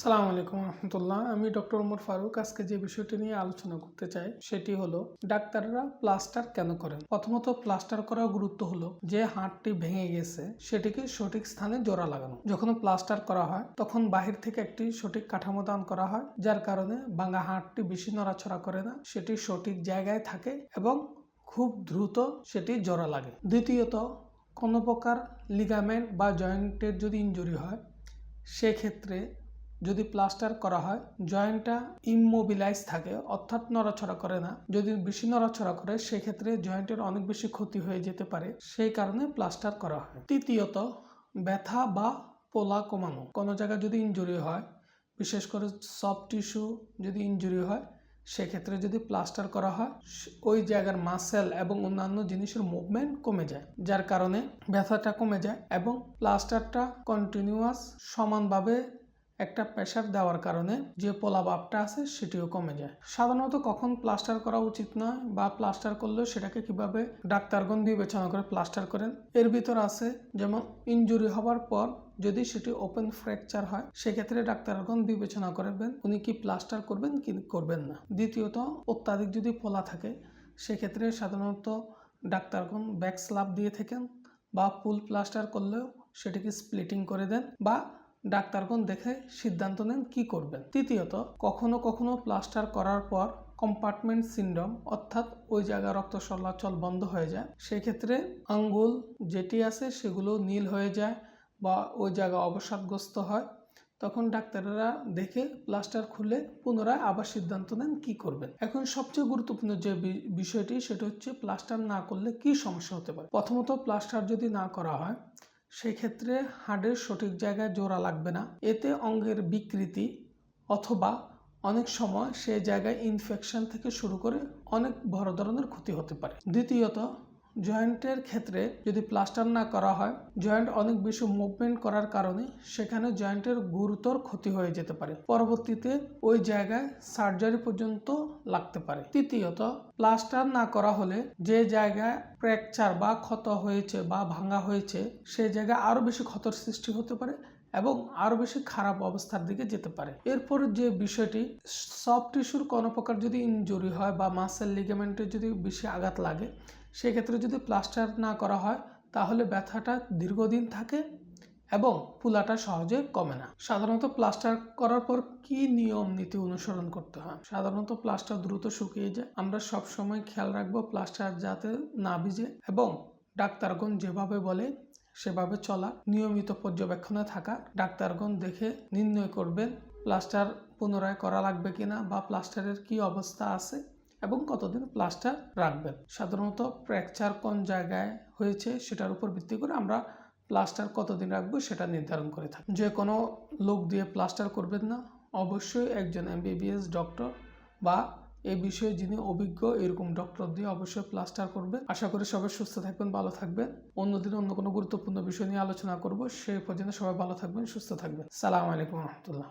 সালাম আলাইকুম রহমতুল্লাহ। আমি ডক্টর ওমর ফারুক। আজকে যে বিষয়টি নিয়ে আলোচনা করতে চাই, সেটি হলো ডাক্তাররা প্লাস্টার কেন করেন? প্রথমত প্লাস্টার করার গুরুত্ব হলো যে হাড়টি ভেঙে গেছে, সেটিকে সঠিক স্থানে জোড়া লাগানো। যখন প্লাস্টার করা হয়, তখন বাহির থেকে একটি সঠিক কাঠামো দান করা হয়, যার কারণে ভাঙা হাড়টি বেশি নড়াছড়া করে না, সেটি সঠিক জায়গায় থাকে এবং খুব দ্রুত সেটি জোড়া লাগে। দ্বিতীয়ত, কোনো প্রকার লিগামেন্ট বা জয়েন্টের যদি ইনজুরি হয়, সেক্ষেত্রে যদি প্লাস্টার করা হয়, জয়েন্টটা ইমমোবিলাইজ থাকে, অর্থাৎ নড়াচড়া করে না। যদি বেশি নড়াচড়া করে, সেক্ষেত্রে জয়েন্টের অনেক বেশি ক্ষতি হয়ে যেতে পারে, সেই কারণে প্লাস্টার করা হয়। তৃতীয়ত, ব্যথা বা পোলা কমানো কোনো জায়গায় যদি ইনজুরি হয়, বিশেষ করে সফট টিস্যু যদি ইনজুরি হয়, সেক্ষেত্রে যদি প্লাস্টার করা হয় ওই জায়গার মাসেল এবং অন্যান্য জিনিসের মুভমেন্ট কমে যায়, যার কারণে ব্যথাটা কমে যায় এবং প্লাস্টারটা কন্টিনিউয়াস সমানভাবে একটা প্রেশার দেওয়ার কারণে যে পোলা পোলাভাবটা আছে সেটিও কমে যায়। সাধারণত কখন প্লাস্টার করা উচিত নয় বা প্লাস্টার করলেও সেটাকে কীভাবে ডাক্তারগণ বিবেচনা করে প্লাস্টার করেন, এর ভিতর আছে যেমন ইনজুরি হওয়ার পর যদি সেটি ওপেন ফ্র্যাকচার হয়, সেক্ষেত্রে ডাক্তারগণ বিবেচনা করবেন উনি কি প্লাস্টার করবেন কি করবেন না। দ্বিতীয়ত, অত্যাধিক যদি পোলা থাকে, সেক্ষেত্রে সাধারণত ডাক্তারগণ ব্যাক স্লাব দিয়ে থাকেন বা ফুল প্লাস্টার করলেও সেটিকে স্প্লিটিং করে দেন বা ডাক্তারগণ দেখে সিদ্ধান্ত নেন কি করবেন। তৃতীয়ত, কখনো কখনো প্লাস্টার করার পর কম্পার্টমেন্ট সিন্ড্রোম, অর্থাৎ ওই জায়গায় রক্ত চলাচল বন্ধ হয়ে যায়, সেক্ষেত্রে আঙ্গুল যেটি আছে সেগুলো নীল হয়ে যায় বা ওই জায়গা অবসাদগ্রস্ত হয়। তখন ডাক্তাররা দেখে প্লাস্টার খুলে পুনরায় আবার সিদ্ধান্ত নেন কি করবেন। এখন সবচেয়ে গুরুত্বপূর্ণ যে বিষয়টি সেটা হচ্ছে প্লাস্টার না করলে কি সমস্যা হতে পারে? প্রথমত, প্লাস্টার যদি না করা হয় সেই ক্ষেত্রে হাড়ের সঠিক জায়গায় জোড়া লাগবে না। এতে অঙ্গের বিকৃতি অথবা অনেক সময় সে জায়গায় ইনফেকশন থেকে শুরু করে অনেক বড় ধরনের ক্ষতি হতে পারে। দ্বিতীয়ত জয়েন্টের ক্ষেত্রে যদি প্লাস্টার না করা হয়, জয়েন্ট অনেক বেশি মুভমেন্ট করার কারণে সেখানে জয়েন্টের গুরুতর ক্ষতি হয়ে যেতে পারে। পরবর্তীতে ওই জায়গায় সার্জারি পর্যন্ত লাগতে পারে। তৃতীয়ত, প্লাস্টার না করা হলে যে জায়গায় ফ্র্যাকচার বা ক্ষত হয়েছে বা ভাঙা হয়েছে, সে জায়গায় আরও বেশি ক্ষতর সৃষ্টি হতে পারে এবং আরও বেশি খারাপ অবস্থার দিকে যেতে পারে। এরপর যে বিষয়টি, সফট টিস্যুর কোনো প্রকার যদি ইনজুরি হয় বা মাসেল লিগামেন্টে যদি বেশি আঘাত লাগে সেক্ষেত্রে যদি প্লাস্টার না করা হয়, তাহলে ব্যথাটা দীর্ঘদিন থাকে এবং ফুলাটা সহজে কমে না। সাধারণত প্লাস্টার করার পর কি নিয়ম নীতি অনুসরণ করতে হয়? সাধারণত প্লাস্টার দ্রুত শুকিয়ে যায়। আমরা সব সময় খেয়াল রাখব প্লাস্টার যাতে না ভিজে এবং ডাক্তারগণ যেভাবে বলে, সেভাবে চলা। নিয়মিত পর্যবেক্ষণে থাকা ডাক্তারগণ দেখে নির্ণয় করবেন, প্লাস্টার পুনরায় করা লাগবে কিনা বা প্লাস্টারের কি অবস্থা আছে। এবং কতদিন প্লাস্টার রাখবেন? সাধারণত ফ্র্যাকচার কোন জায়গায় হয়েছে সেটার উপর ভিত্তি করে আমরা প্লাস্টার কতদিন রাখব সেটা নির্ধারণ করে থাকি। যে কোনো লোক দিয়ে প্লাস্টার করবেন না। অবশ্যই একজন এমবিবিএস ডক্টর বা এই বিষয়ে যিনি অভিজ্ঞ এরকম ডক্টর দিয়ে অবশ্যই প্লাস্টার করবেন। আশা করি সবাই সুস্থ থাকবেন, ভালো থাকবেন। অন্যদিন অন্য কোনো গুরুত্বপূর্ণ বিষয় নিয়ে আলোচনা করব। সেই পর্যন্ত সবাই ভালো থাকবেন, সুস্থ থাকবেন। সালাম আলাইকুম রহমতুল্লাহ।